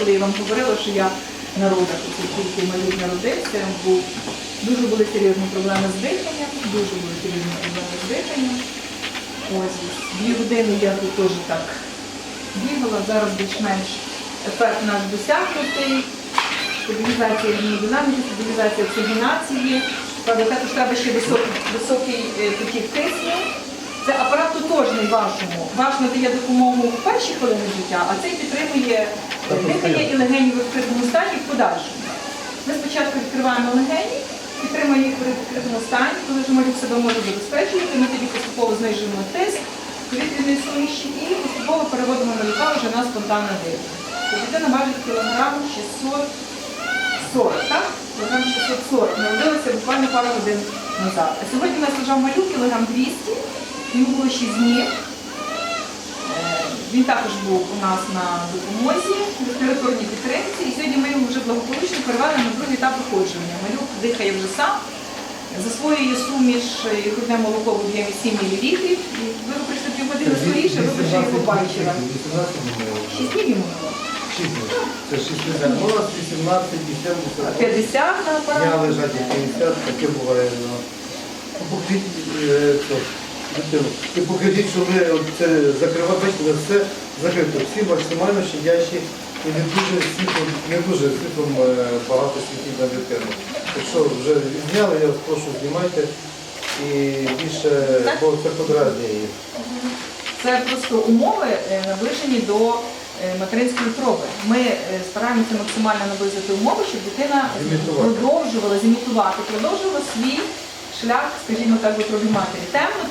коли я вам говорила, що я на родах, тільки малюк народився, був дуже були серйозні проблеми з диханням, дуже були серйозні проблеми з диханням. Ось дві години я тут теж так бігала, зараз більш-менш ефект наш досягнутий. Стабілізація гемодинаміки, стабілізація оксигенації. Правда, також треба ще високий, високий е, потік кисню. Це апарат тотожний вашому. Ваш надає допомогу в перші хвилини життя, а цей підтримує е, дихання і легені в відкритому стані в подальшому. Ми спочатку відкриваємо легені, підтримуємо їх в відкритому стані, коли вже малюк себе може забезпечувати, ми тоді поступово знижуємо тиск повітряної суміші і поступово переводимо на малюка вже на спонтанне дихання. Тобто Дитина важить кілограм 640, так? Кілограм 640. Народилася буквально пару годин назад. А сьогодні у нас лежав малюк кілограм 200, йому було 6 днів. Е, Він також був у нас на допомозі, в респіраторній підтримці, і сьогодні ми його вже благополучно перевели на другий етап виходження. Малюк дихає вже сам, засвоює суміш і грудне молоко в об'ємі 7 мл. І ви прийшли півгодини скоріше, ви вже його бачили. 6 днів йому було. Це 60. Ну, у нас 18 і 70. 50 на Дня апараті. лежать і 50, таке буває. І покажіть, що ви це закриваєте, все закрито. Всі максимально щадящі і не дуже світлом, не дуже світлом е, багато світить на дитину. Якщо вже зняли, я вас прошу, знімайте і більше, бо це подразнює її. Це просто умови е, наближені до е, материнської проби. Ми стараємося максимально наблизити умови, щоб дитина Зімітувати. продовжувала зімітувати, продовжувала свій шлях, скажімо так, матері. Темно